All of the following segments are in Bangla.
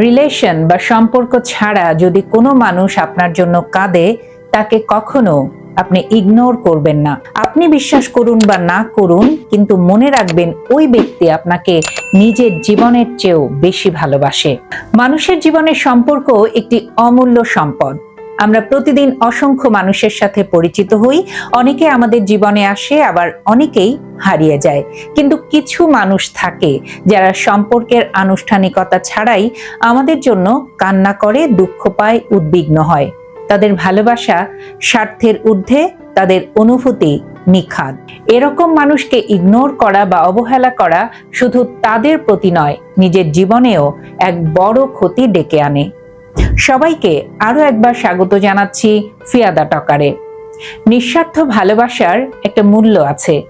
রিলেশন বা সম্পর্ক ছাড়া যদি কোনো মানুষ আপনার জন্য কাঁদে, তাকে কখনো আপনি ইগনোর করবেন না। আপনি বিশ্বাস করুন বা না করুন, কিন্তু মনে রাখবেন ওই ব্যক্তি আপনাকে নিজের জীবনের চেয়েও বেশি ভালোবাসে। মানুষের জীবনের সম্পর্ক একটি অমূল্য সম্পদ। আমরা প্রতিদিন অসংখ্য মানুষের সাথে পরিচিত হই। অনেকে আমাদের জীবনে আসে, আবার অনেকেই হারিয়ে যায়। কিন্তু কিছু মানুষ থাকে যারা সম্পর্কের আনুষ্ঠানিকতা ছাড়াই আমাদের জন্য কান্না করে, দুঃখ পায়, উদ্বিগ্ন হয়। তাদের ভালোবাসা স্বার্থের ঊর্ধ্বে, তাদের অনুভূতি নিখাদ। এরকম মানুষকে ইগনোর করা বা অবহেলা করা শুধু তাদের প্রতি নয়, নিজের জীবনেও এক বড় ক্ষতি ডেকে আনে। সবাইকে আরও একবার স্বাগত জানাচ্ছি ফিয়াদা টকারে। নিঃস্বার্থ ভালোবাসার একটা মূল্য আছে।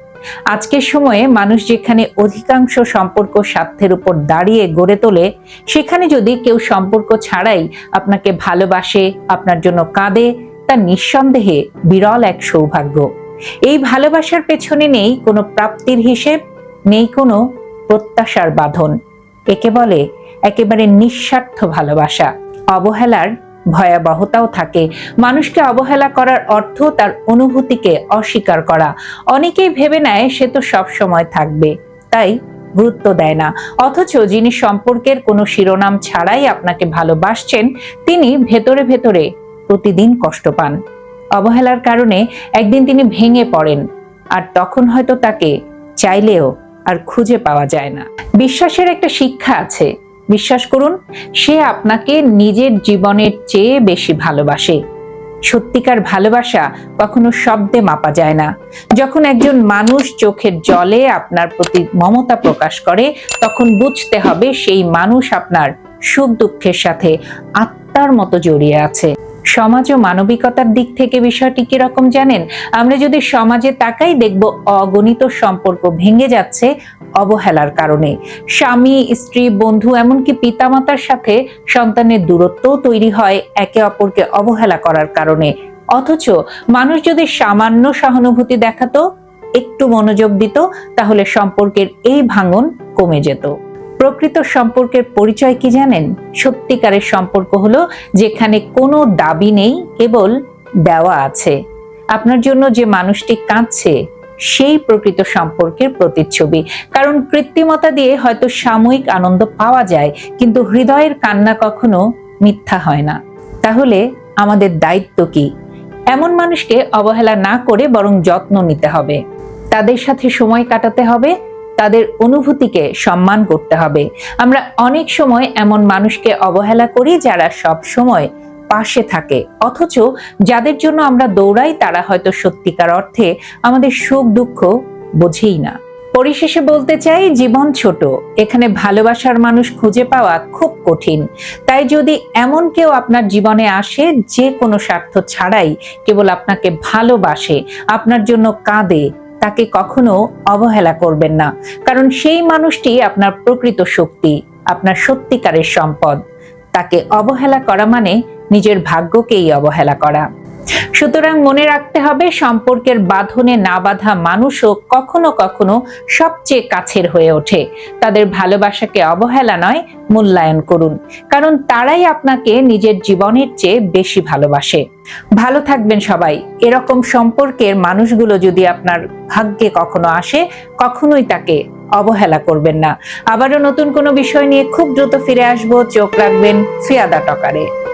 আজকের সময়ে মানুষ যেখানে অধিকাংশ সম্পর্ক স্বার্থের উপর দাঁড়িয়ে গড়ে তোলে, সেখানে যদি কেউ সম্পর্ক ছাড়াই আপনাকে ভালোবাসে, আপনার জন্য কাঁদে তা নিঃসন্দেহে বিরল এক সৌভাগ্য। এই ভালোবাসার পেছনে নেই কোনো প্রাপ্তির হিসেব, নেই কোনো প্রত্যাশার বাঁধন। একে বলে একেবারে নিঃস্বার্থ ভালোবাসা। অবহেলার ভয়াবহতাও থাকে। মানুষকে অবহেলা করার অর্থ তার অনুভূতিকে অস্বীকার করা। অনেকেই ভেবে নেয় সে তো সব সময় থাকবে, তাই গুরুত্ব দেয় না। অথচ যিনি সম্পর্কের কোনো শিরোনাম ছাড়াই আপনাকে ভালোবাসছেন, তিনি ভেতরে ভেতরে প্রতিদিন কষ্ট পান। অবহেলার কারণে একদিন তিনি ভেঙে পড়েন, আর তখন হয়তো তাকে চাইলেও আর খুঁজে পাওয়া যায় না। বিশ্বাসের একটা শিক্ষা আছে বিশ্বাস করুন, সে আপনাকে নিজের জীবনের চেয়ে বেশি ভালোবাসে। সত্যিকার ভালোবাসা কখনো শব্দে মাপা যায় না। যখন একজন মানুষ চোখের জলে আপনার প্রতি মমতা প্রকাশ করে, তখন বুঝতে হবে সেই মানুষ আপনার সুখ দুঃখের সাথে আত্মার মতো জড়িয়ে আছে। সমাজ ও মানবিকতার দিক থেকে বিষয়টি কীরকম জানেন? আমরা যদি সমাজে তাকাই দেখব অগণিত সম্পর্ক ভেঙে যাচ্ছে অবহেলার কারণে। স্বামী, স্ত্রী, বন্ধু এমনকি পিতামাতার সাথে সন্তানের দূরত্বও তৈরি হয় একে অপরকে অবহেলা করার কারণে। অথচ মানুষ যদি সামান্য সহানুভূতি দেখাতো, একটু মনোযোগ দিত, তাহলে সম্পর্কের এই ভাঙন কমে যেত। প্রকৃত সম্পর্কের পরিচয় কি জানেন? সত্যিকারের সম্পর্ক হলো যেখানে কোনো দাবি নেই, কেবল দেওয়া আছে। আপনার জন্য যে মানুষটি কাঁদছে, সেই প্রকৃত সম্পর্কের প্রতিচ্ছবি। কারণ কৃত্রিমতা দিয়ে হয়তো সাময়িক আনন্দ পাওয়া যায়, কিন্তু হৃদয়ের কান্না কখনো মিথ্যা হয় না। তাহলে আমাদের দায়িত্ব কি? এমন মানুষকে অবহেলা না করে বরং যত্ন নিতে হবে। তাদের সাথে সময় কাটাতে হবে তাদের অনুভূতিকে সম্মান করতে হবে। আমরা অনেক সময় এমন মানুষকে অবহেলা করি যারা সব সময় পাশে থাকে। অথচ যাদের জন্য আমরা দৌড়াই, তারা হয়তো সত্যিকার অর্থে আমাদের সুখ, দুঃখ বোঝেই না। পরিশেষে বলতে চাই, জীবন ছোট। এখানে ভালোবাসার মানুষ খুঁজে পাওয়া খুব কঠিন। তাই যদি এমন কেউ আপনার জীবনে আসে, যে কোনো স্বার্থ ছাড়াই কেবল আপনাকে ভালোবাসে, আপনার জন্য কাঁদে তাকে কখনো অবহেলা করবেন না। কারণ সেই মানুষটি আপনার প্রকৃত শক্তি, আপনার সত্যিকারের সম্পদ। তাকে অবহেলা করা মানে নিজের ভাগ্যকেই অবহেলা করা। সুতরাং মনে রাখতে হবে, সম্পর্কের বাঁধনে না বাঁধা মানুষও কখনো কখনো সবচেয়ে কাছের হয়ে ওঠে। তাদের ভালোবাসাকে অবহেলা নয়, মূল্যায়ন করুন। কারণ তারাই আপনাকে নিজের জীবনের চেয়ে বেশি ভালোবাসে। ভালো থাকবেন সবাই। এরকম সম্পর্কের মানুষগুলো যদি আপনার ভাগ্যে কখনো আসে, কখনোই তাকে অবহেলা করবেন না। আবারও নতুন কোনো বিষয় নিয়ে খুব দ্রুত ফিরে আসব। চোখ রাখবেন ফিয়াদা টকারে।